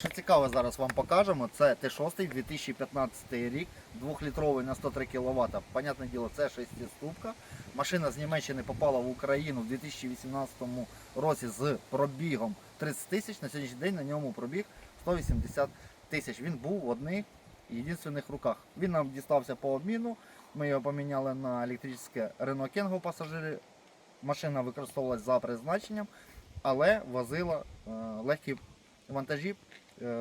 Що цікаве зараз вам покажемо, це Т6 2015 рік, 2-літровий на 103 кВт. Понятне діло, це 6-ступка. Машина з Німеччини попала в Україну в 2018 році з пробігом 30 тисяч. На сьогоднішній день на ньому пробіг 180 тисяч. Він був в одних єдинственних руках. Він нам дістався по обміну. Ми його поміняли на електричне Renault Kengo пасажири. Машина використовувалась за призначенням, але возила е, легкі вантажі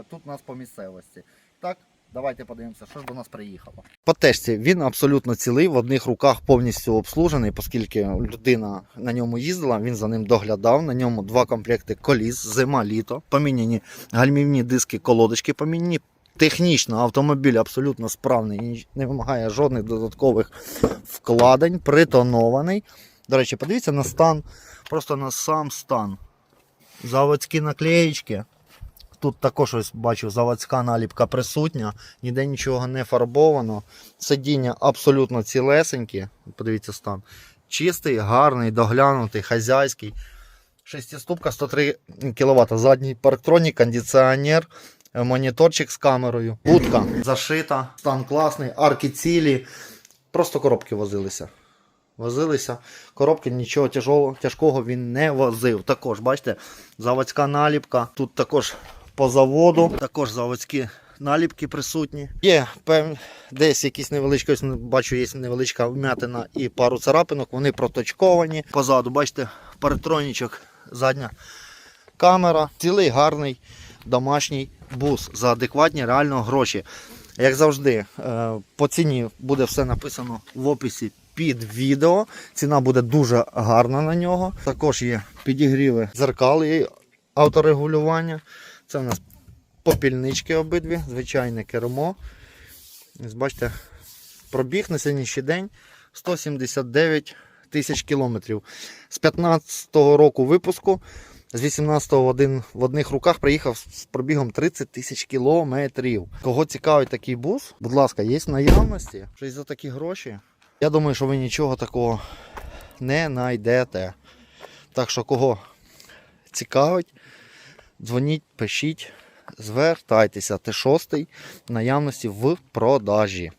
тут у нас по місцевості. Так, давайте подивимося, що ж до нас приїхало. По тесті він абсолютно цілий, в одних руках повністю обслужений, оскільки людина на ньому їздила, він за ним доглядав. На ньому два комплекти коліс, зима, літо, поміняні гальмівні диски, колодочки поміняні. Технічно автомобіль абсолютно справний, не вимагає жодних додаткових вкладень, притонований. До речі, подивіться на стан, просто на сам стан. Заводські наклеїчки. Тут також ось бачу заводська наліпка присутня, ніде нічого не фарбовано. Сидіння абсолютно цілесенькі. Подивіться стан. Чистий, гарний, доглянутий, хазяйський. Шестиступка 103 кВт. Задній парктронік, кондиціонер, е, моніторчик з камерою. Будка зашита, стан класний, арки цілі. Просто коробки возилися. Возилися. Коробки нічого тяжкого, тяжкого він не возив. Також, бачите, заводська наліпка. Тут також по заводу, також заводські наліпки присутні. Є пев... десь якісь невеличкі, ось бачу, є невеличка вмятина і пару царапинок, вони проточковані. Позаду, бачите, паратронічок, задня камера. Цілий гарний домашній бус за адекватні реально гроші. Як завжди, е, по ціні буде все написано в описі під відео. Ціна буде дуже гарна на нього. Також є підігріви дзеркал і авторегулювання. Це в нас попільнички обидві, звичайне кермо. Бачите, пробіг на сьогоднішній день 179 тисяч кілометрів. З 15-го року випуску, з 18-го в, один, в одних руках приїхав з пробігом 30 тисяч кілометрів. Кого цікавить такий бус, будь ласка, є наявності. Щось за такі гроші. Я думаю, що ви нічого такого не знайдете. Так що, кого цікавить, дзвоніть, пишіть, звертайтеся. Т6 наявності в продажі.